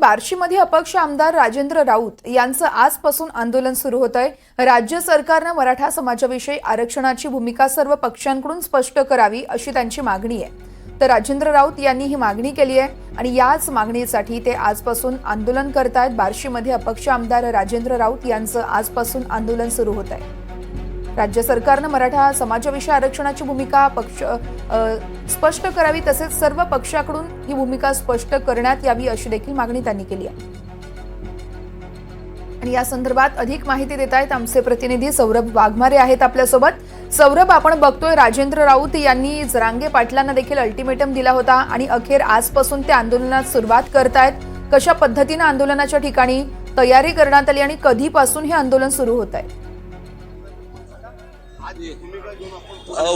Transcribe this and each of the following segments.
बार्शीमध्ये अपक्ष आमदार राजेंद्र राऊत यांचं आजपासून आंदोलन सुरू होत आहे. राज्य सरकारनं मराठा समाजाविषयी आरक्षणाची भूमिका सर्व पक्षांकडून स्पष्ट करावी अशी त्यांची मागणी आहे. तर राजेंद्र राऊत यांनी ही मागणी केली आहे आणि याच मागणीसाठी ते आजपासून आंदोलन करतायत. बार्शीमध्ये अपक्ष आमदार राजेंद्र राऊत यांचं आजपासून आंदोलन सुरू होत आहे. राज्य सरकारनं मराठा समाजाविषयी आरक्षणाची भूमिका पक्ष स्पष्ट करावी तसेच सर्व पक्षाकडून ही भूमिका स्पष्ट करण्यात यावी अशी देखील मागणी त्यांनी केली आहे. आणि या संदर्भात अधिक माहिती देत आहेत आमचे प्रतिनिधी सौरभ वाघमारे आहेत आपल्यासोबत. सौरभ आपण बघतोय राजेंद्र राऊत यांनी जरांगे पाटलांना देखील अल्टिमेटम दिला होता आणि अखेर आजपासून ते आंदोलनात सुरुवात करतायत. कशा पद्धतीनं आंदोलनाच्या ठिकाणी तयारी करण्यात आली आणि कधीपासून हे आंदोलन सुरू होत आहे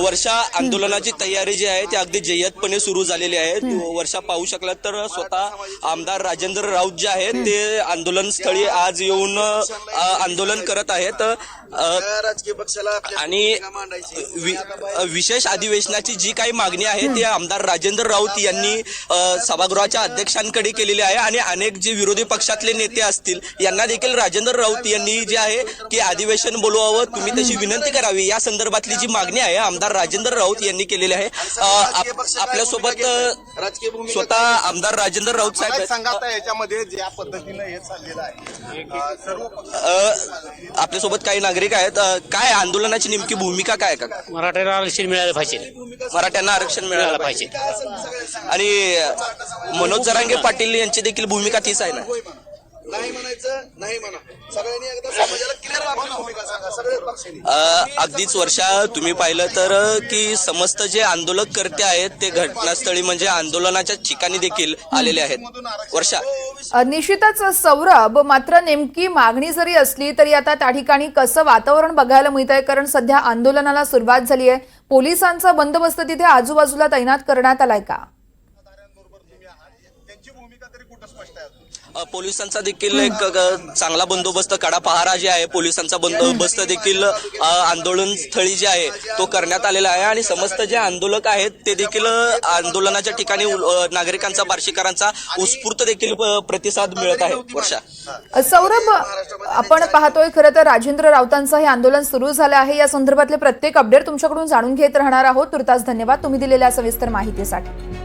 वर्षा आंदोलनाची तयारी जी आहे ती अगदी जय्यतपणे सुरू झालेली आहे. वर्षा पाहू शकलात तर स्वतः आमदार राजेंद्र राऊत जे आहेत ते आंदोलन स्थळी आज येऊन आंदोलन करत आहेत. आणि विशेष अधिवेशनाची जी काही मागणी आहे ती आमदार राजेंद्र राऊत यांनी सभागृहाच्या अध्यक्षांकडे केलेली आहे आणि अनेक जे विरोधी पक्षातले नेते असतील यांना देखील राजेंद्र राऊत यांनी जे आहे की अधिवेशन बोलवावं तुम्ही तशी विनंती करावी. या संदर्भातली जी मागणी आहे आमदार राजेंद्र राऊत यांनी केलेली आहे. आपल्यासोबत स्वतः. आमदार राजेंद्र राऊत साहेब याच्यामध्ये ज्या पद्धतीनं हे चाललेलं आहे. आपल्यासोबत काही नागरिक आहेत. काय आंदोलनाची नेमकी भूमिका काय का? मराठ्याला आरक्षण मिळालं पाहिजे. मराठ्यांना आरक्षण मिळालं पाहिजे. आणि मनोज जरांगे पाटील यांची देखील भूमिका तीच आहे ना. नाही म्हणायचं नाही म्हणा. सगळ्यांनी एकदा समाजाला क्लिअर आपली भूमिका सांगा सगळे पक्षांनी. अ, अगदीच वर्षा तुम्ही पाहिलं तर अ, की समस्त जे आंदोलक करते आहेत ते घटनास्थळी म्हणजे आंदोलनाच्या ठिकाणी देखील आलेले आहेत. वर्षा. निश्चितच सौरभ मात्र नेमकी मागणी जरी असली तरी आता त्या ठिकाणी कसं वातावरण बघायला मिळत आहे कारण सध्या आंदोलनाला सुरुवात झाली आहे. पोलिसांचा बंदोबस्त तिथे आजूबाजूला तैनात करण्यात आलाय का? पोलिसांचा देखील एक चांगला बंदोबस्त कडा पहारा जे आहे पोलिसांचा बंदोबस्त देखील आंदोलन स्थळी जे आहे तो करण्यात आलेला आहे. आणि समस्त जे आंदोलक आहेत ते देखील आंदोलनाच्या ठिकाणी नागरिकांचा बार्शीकरांचा उत्स्फूर्त देखील प्रतिसाद मिळत आहे. वर्षा. सौरभ आपण पाहतोय खरं तर राजेंद्र राऊतांचं हे आंदोलन सुरू झालं आहे. या संदर्भातले प्रत्येक अपडेट तुमच्याकडून जाणून घेत राहणार आहोत. तुर्तास धन्यवाद. तुम्ही दिलेल्या सविस्तर माहितीसाठी.